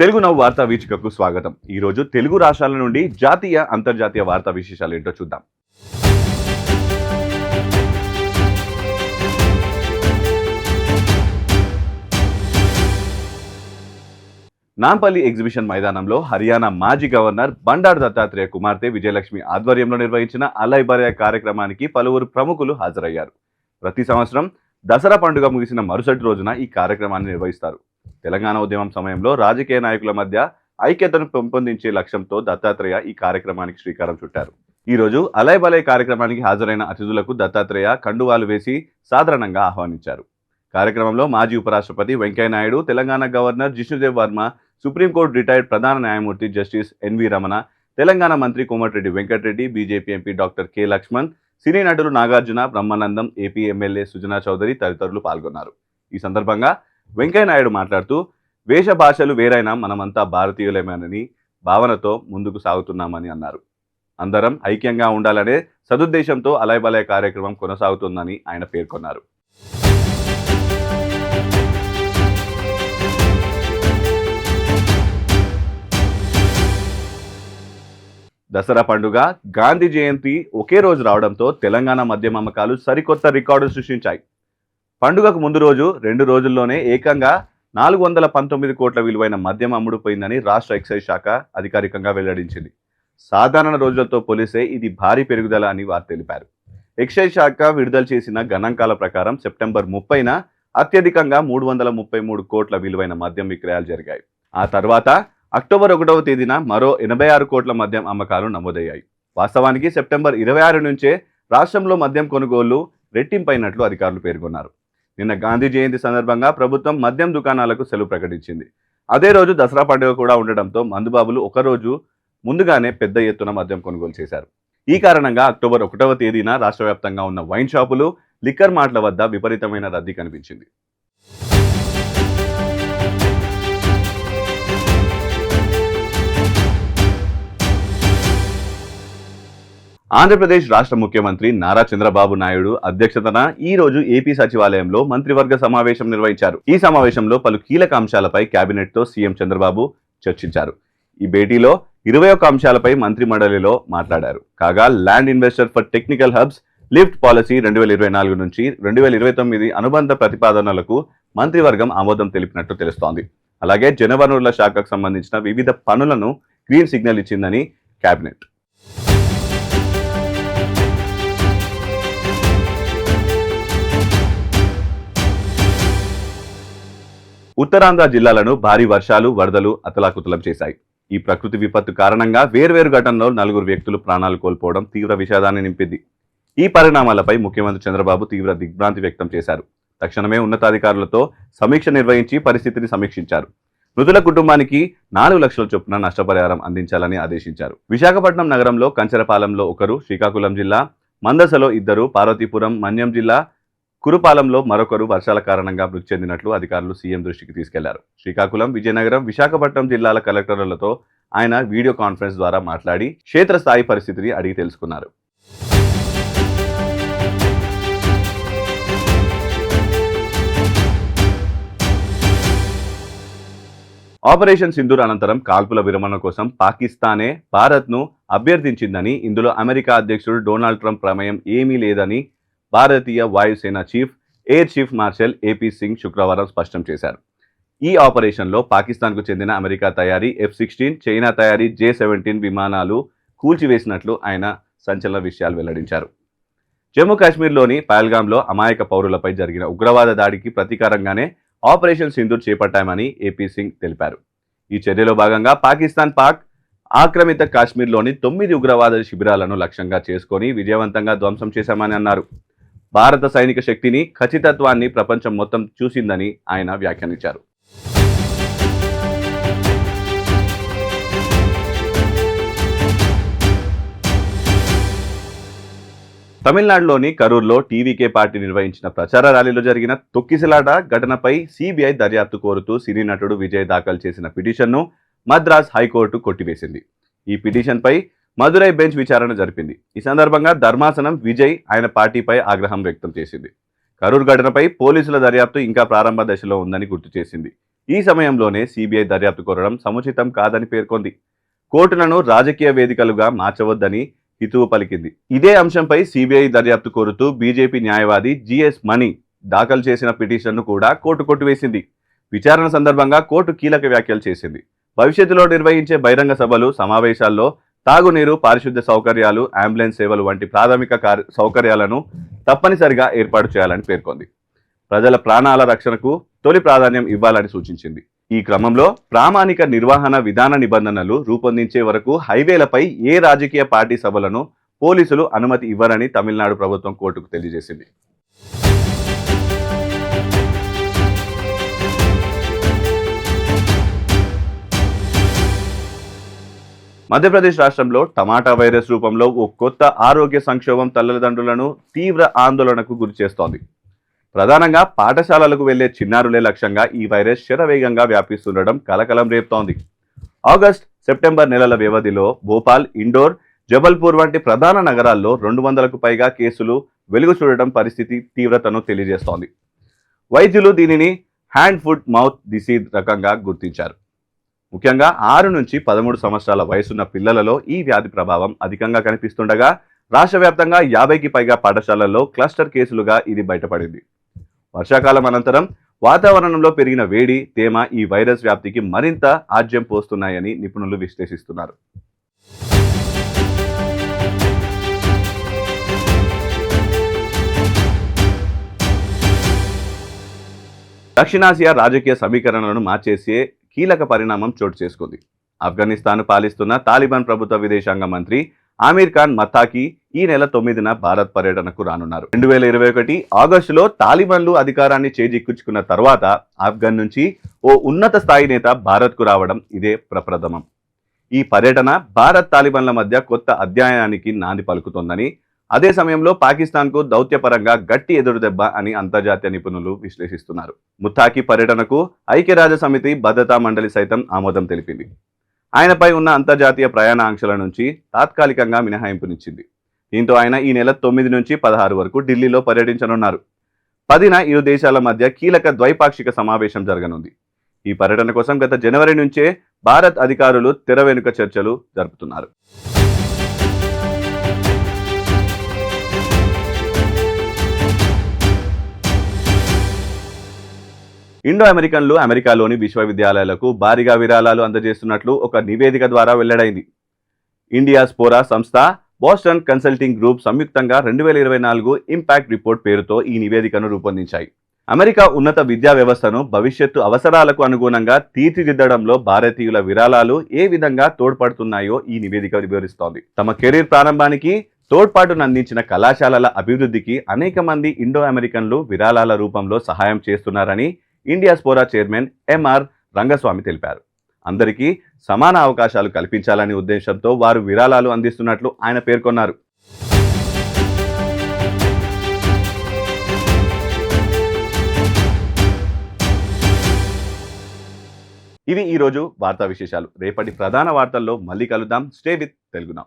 తెలుగు నవ్వు వార్తా వీచికకు స్వాగతం. ఈ రోజు తెలుగు రాష్ట్రాల నుండి జాతీయ అంతర్జాతీయ వార్తా విశేషాలు ఏంటో చూద్దాం. నాంపల్లి ఎగ్జిబిషన్ మైదానంలో హర్యానా మాజీ గవర్నర్ బండారు దత్తాత్రేయ కుమార్తె విజయలక్ష్మి ఆధ్వర్యంలో నిర్వహించిన అలయ్ కార్యక్రమానికి పలువురు ప్రముఖులు హాజరయ్యారు. ప్రతి సంవత్సరం దసరా పండుగ ముగిసిన మరుసటి రోజున ఈ కార్యక్రమాన్ని నిర్వహిస్తారు. తెలంగాణ ఉద్యమం సమయంలో రాజకీయ నాయకుల మధ్య ఐక్యతను పెంపొందించే లక్ష్యంతో దత్తాత్రేయ ఈ కార్యక్రమానికి శ్రీకారం చుట్టారు. ఈరోజు రోజు అలయ్ బలయ్ కార్యక్రమానికి హాజరైన అతిథులకు దత్తాత్రేయ కండువాలు వేసి సాధారణంగా ఆహ్వానించారు. కార్యక్రమంలో మాజీ ఉపరాష్ట్రపతి Venkaiah Naidu Telangana governor Jishnu Dev Varma supreme court retired ప్రధాన న్యాయమూర్తి జస్టిస్ ఎన్వి రమణ తెలంగాణ మంత్రి Komatireddy Venkat Reddy BJP MP doctor K Laxman cine నటులు నాగార్జున బ్రహ్మానందం ఏపీ ఎమ్మెల్యే సుజనా చౌదరి తదితరులు పాల్గొన్నారు. ఈ సందర్భంగా వెంకయ్యనాయుడు మాట్లాడుతూ వేష భాషలు వేరైనా మనమంతా భారతీయులమేనని భావనతో ముందుకు సాగుతున్నామని అన్నారు. అందరం ఐక్యంగా ఉండాలనే సదుద్దేశంతో అలయబలయ కార్యక్రమం కొనసాగుతుందని ఆయన పేర్కొన్నారు. దసరా పండుగ గాంధీ జయంతి ఒకే రోజు రావడంతో తెలంగాణ మద్యం అమ్మకాలు సరికొత్త రికార్డు సృష్టించాయి. పండుగకు ముందు రోజు రెండు రోజుల్లోనే ఏకంగా నాలుగు వందల పంతొమ్మిది కోట్ల విలువైన మద్యం అమ్ముడుపోయిందని రాష్ట్ర ఎక్సైజ్ శాఖ అధికారికంగా వెల్లడించింది. సాధారణ రోజులతో పోలిస్తే ఇది భారీ పెరుగుదల అని వారు తెలిపారు. ఎక్సైజ్ శాఖ విడుదల చేసిన గణాంకాల ప్రకారం సెప్టెంబర్ ముప్పైన అత్యధికంగా మూడు వందల ముప్పై మూడు కోట్ల విలువైన మద్యం విక్రయాలు జరిగాయి. ఆ తర్వాత అక్టోబర్ ఒకటవ తేదీన మరో ఎనభై ఆరు కోట్ల మద్యం అమ్మకాలు నమోదయ్యాయి. వాస్తవానికి సెప్టెంబర్ ఇరవై ఆరు నుంచే రాష్ట్రంలో మద్యం కొనుగోళ్ళు రెట్టింపైనట్లు అధికారులు పేర్కొన్నారు. నిన్న గాంధీ జయంతి సందర్భంగా ప్రభుత్వం మద్యం దుకాణాలకు సెలవు ప్రకటించింది. అదే రోజు దసరా పండుగ కూడా ఉండడంతో మందుబాబులు ఒకరోజు ముందుగానే పెద్ద ఎత్తున మద్యం కొనుగోలు చేశారు. ఈ కారణంగా అక్టోబర్ ఒకటవ తేదీన రాష్ట్ర వ్యాప్తంగా ఉన్న వైన్ షాపులు లిక్కర్ మార్ట్ల వద్ద విపరీతమైన రద్దీ కనిపించింది. ఆంధ్రప్రదేశ్ రాష్ట్ర ముఖ్యమంత్రి నారా చంద్రబాబు నాయుడు అధ్యక్షతన ఈ రోజు ఏపీ సచివాలయంలో మంత్రివర్గ సమావేశం నిర్వహించారు. ఈ సమావేశంలో పలు కీలక అంశాలపై కేబినెట్తో సీఎం చంద్రబాబు చర్చించారు. ఈ భేటీలో ఇరవై ఒక్క అంశాలపై మంత్రి మండలిలో మాట్లాడారు. కాగా land investor for technical hubs lift policy రెండు వేల ఇరవై నాలుగు నుంచి రెండు వేల ఇరవై తొమ్మిది అనుబంధ ప్రతిపాదనలకు మంత్రివర్గం ఆమోదం తెలిపినట్టు తెలుస్తోంది. అలాగే జనవనరుల శాఖకు సంబంధించిన వివిధ పనులను గ్రీన్ సిగ్నల్ ఇచ్చిందని కేబినెట్ ఉత్తరాంధ్ర జిల్లాలను భారీ వర్షాలు వరదలు అతలాకుతలం చేశాయి. ఈ ప్రకృతి విపత్తు కారణంగా వేర్వేరు ఘటనలో నలుగురు వ్యక్తులు ప్రాణాలు కోల్పోవడం తీవ్ర విషాదాన్ని నింపింది. ఈ పరిణామాలపై ముఖ్యమంత్రి చంద్రబాబు తీవ్ర దిగ్భ్రాంతి వ్యక్తం చేశారు. తక్షణమే ఉన్నతాధికారులతో సమీక్ష నిర్వహించి పరిస్థితిని సమీక్షించారు. మృతుల కుటుంబానికి నాలుగు లక్షల చొప్పున నష్టపరిహారం అందించాలని ఆదేశించారు. విశాఖపట్నం నగరంలో కంచరపాలెంలో ఒకరు శ్రీకాకుళం జిల్లా మందసలో ఇద్దరు పార్వతీపురం మన్యం జిల్లా కురుపాలంలో మరొకరు వర్షాల కారణంగా మృతి చెందినట్లు అధికారులు సీఎం దృష్టికి తీసుకెళ్ళారు. శ్రీకాకుళం విజయనగరం విశాఖపట్నం జిల్లాల కలెక్టర్లతో ఆయన వీడియో కాన్ఫరెన్స్ ద్వారా మాట్లాడి క్షేత్రస్థాయి పరిస్థితిని అడిగి తెలుసుకున్నారు. ఆపరేషన్ సింధూర్ అనంతరం కాల్పుల విరమణ కోసం పాకిస్తానే భారత్ను అభ్యర్థించిందని ఇందులో అమెరికా అధ్యక్షుడు డొనాల్డ్ ట్రంప్ ప్రమేయం ఏమీ లేదని భారతీయ వాయుసేన chief air chief marshal AP Singh శుక్రవారం స్పష్టం చేశారు. ఈ ఆపరేషన్లో పాకిస్తాన్కు చెందిన అమెరికా తయారీ ఎఫ్ సిక్స్టీన్ చైనా తయారీ జే సెవెంటీన్ విమానాలు కూల్చివేసినట్లు ఆయన సంచలన విషయాలు వెల్లడించారు. జమ్మూ కాశ్మీర్లోని పహల్గాంలో అమాయక పౌరులపై జరిగిన ఉగ్రవాద దాడికి ప్రతీకారంగానే ఆపరేషన్ సింధూర్ చేపట్టామని ఏపీ సింగ్ తెలిపారు. ఈ చర్యలో భాగంగా పాకిస్తాన్ పాక్ ఆక్రమిత కాశ్మీర్లోని తొమ్మిది ఉగ్రవాద శిబిరాలను లక్ష్యంగా చేసుకొని విజయవంతంగా ధ్వంసం చేశామని అన్నారు. భారత సైనిక శక్తిని ఖచ్చితత్వాన్ని ప్రపంచం మొత్తం చూసిందని ఆయన వ్యాఖ్యానించారు. తమిళనాడులోని కరూర్లో టీవీకే పార్టీ నిర్వహించిన ప్రచార ర్యాలీలో జరిగిన తొక్కిసలాట ఘటనపై సిబిఐ దర్యాప్తు కోరుతూ సినీ నటుడు విజయ్ దాఖలు చేసిన పిటిషన్ను మద్రాస్ హైకోర్టు కొట్టివేసింది. ఈ పిటిషన్పై మదురై బెంచ్ విచారణ జరిపింది. ఈ సందర్భంగా ధర్మాసనం విజయ్ ఆయన పార్టీపై ఆగ్రహం వ్యక్తం చేసింది. కరూర్ ఘటనపై పోలీసుల దర్యాప్తు ఇంకా ప్రారంభ దశలో ఉందని గుర్తు చేసింది. ఈ సమయంలోనే సిబిఐ దర్యాప్తు కోరడం సముచితం కాదని పేర్కొంది. కోర్టులను రాజకీయ వేదికలుగా మార్చవద్దని హితువు పలికింది. ఇదే అంశంపై సిబిఐ దర్యాప్తు కోరుతూ బీజేపీ న్యాయవాది జిఎస్ మణి దాఖలు చేసిన పిటిషన్ను కూడా కోర్టు కొట్టివేసింది. విచారణ సందర్భంగా కోర్టు కీలక వ్యాఖ్యలు చేసింది. భవిష్యత్తులో నిర్వహించే బహిరంగ సభలు సమావేశాల్లో తాగునీరు పారిశుద్ధ్య సౌకర్యాలు అంబులెన్స్ సేవలు వంటి ప్రాథమిక సౌకర్యాలను తప్పనిసరిగా ఏర్పాటు చేయాలని పేర్కొంది. ప్రజల ప్రాణాల రక్షణకు తొలి ప్రాధాన్యం ఇవ్వాలని సూచించింది. ఈ క్రమంలో ప్రామాణిక నిర్వహణ విధాన నిబంధనలు రూపొందించే వరకు హైవేలపై ఏ రాజకీయ పార్టీ సభలను పోలీసులు అనుమతి ఇవ్వరని తమిళనాడు ప్రభుత్వం కోర్టుకు తెలియజేసింది. మధ్యప్రదేశ్ రాష్ట్రంలో టమాటా వైరస్ రూపంలో ఓ కొత్త ఆరోగ్య సంక్షోభం తల్లిదండ్రులను తీవ్ర ఆందోళనకు గురిచేస్తోంది ప్రధానంగా పాఠశాలలకు వెళ్ళే చిన్నారులే లక్ష్యంగా ఈ వైరస్ శరవేగంగా వ్యాపిస్తుండడం కలకలం రేపుతోంది. ఆగస్ట్ సెప్టెంబర్ నెలల వ్యవధిలో భోపాల్ ఇండోర్ జబల్పూర్ వంటి ప్రధాన నగరాల్లో రెండు వందలకు పైగా కేసులు వెలుగు చూడడం పరిస్థితి తీవ్రతను తెలియజేస్తోంది. వైద్యులు దీనిని హ్యాండ్ ఫుడ్ మౌత్ డిసీజ్ రకంగా గుర్తించారు. ముఖ్యంగా ఆరు నుంచి పదమూడు సంవత్సరాల వయసున్న పిల్లలలో ఈ వ్యాధి ప్రభావం అధికంగా కనిపిస్తుండగా రాష్ట్ర వ్యాప్తంగా యాభైకి పైగా పాఠశాలల్లో క్లస్టర్ కేసులుగా ఇది బయటపడింది. వర్షాకాలం అనంతరం వాతావరణంలో పెరిగిన వేడి తేమ ఈ వైరస్ వ్యాప్తికి మరింత ఆజ్యం పోస్తున్నాయని నిపుణులు విశ్లేషిస్తున్నారు. దక్షిణాసియా రాజకీయ సమీకరణలను మార్చేసే కీలక పరిణామం చోటు చేసుకుంది. ఆఫ్ఘనిస్తాన్ పాలిస్తున్న తాలిబాన్ ప్రభుత్వ విదేశాంగ మంత్రి ఆమీర్ ఖాన్ మత్తాకి ఈ నెల తొమ్మిదిన భారత్ పర్యటనకు రానున్నారు. రెండు వేల ఇరవై ఒకటి ఆగస్టులో తాలిబాన్లు అధికారాన్ని చేజిక్కించుకున్న తర్వాత ఆఫ్ఘన్ నుంచి ఓ ఉన్నత స్థాయి నేత భారత్కు రావడం ఇదే ప్రప్రథమం. ఈ పర్యటన భారత్ తాలిబాన్ల మధ్య కొత్త అధ్యాయానికి నాంది పలుకుతోందని అదే సమయంలో పాకిస్తాన్కు దౌత్యపరంగా గట్టి ఎదురుదెబ్బ అని అంతర్జాతీయ నిపుణులు విశ్లేషిస్తున్నారు. ముత్తాకి పర్యటనకు ఐక్యరాజ్య సమితి భద్రతా మండలి సైతం ఆమోదం తెలిపింది. ఆయనపై ఉన్న అంతర్జాతీయ ప్రయాణ ఆంక్షల నుంచి తాత్కాలికంగా మినహాయింపునిచ్చింది. దీంతో ఆయన ఈ నెల తొమ్మిది నుంచి పదహారు వరకు ఢిల్లీలో పర్యటించనున్నారు. పదిన ఇరు దేశాల మధ్య కీలక ద్వైపాక్షిక సమావేశం జరగనుంది. ఈ పర్యటన కోసం గత జనవరి నుంచే భారత్ అధికారులు తెర వెనుక చర్చలు జరుపుతున్నారు. ఇండో అమెరికన్లు అమెరికాలోని విశ్వవిద్యాలయాలకు భారీగా విరాళాలు అందజేస్తున్నట్లు ఒక నివేదిక ద్వారా వెల్లడైంది. ఇండియా స్పోరా సంస్థ బోస్టన్ కన్సల్టింగ్ గ్రూప్ సంయుక్తంగా రెండు వేల ఇరవై నాలుగు ఇంపాక్ట్ రిపోర్ట్ పేరుతో ఈ నివేదికను రూపొందించాయి. అమెరికా ఉన్నత విద్యా వ్యవస్థను భవిష్యత్తు అవసరాలకు అనుగుణంగా తీర్చిదిద్దడంలో భారతీయుల విరాళాలు ఏ విధంగా తోడ్పడుతున్నాయో ఈ నివేదిక వివరిస్తోంది. తమ కెరీర్ ప్రారంభానికి తోడ్పాటును అందించిన కళాశాలల అభివృద్ధికి అనేక మంది ఇండో అమెరికన్లు విరాళాల రూపంలో సహాయం చేస్తున్నారని Indiaspora chairman MR Rangaswamy తెలిపారు. అందరికీ సమాన అవకాశాలు కల్పించాలనే ఉద్దేశంతో వారు విరాళాలు అందిస్తున్నట్లు ఆయన పేర్కొన్నారు. ఇవి ఈరోజు వార్తా విశేషాలు. రేపటి ప్రధాన వార్తల్లో మళ్ళీ కలుద్దాం. Stay with తెలుగునాం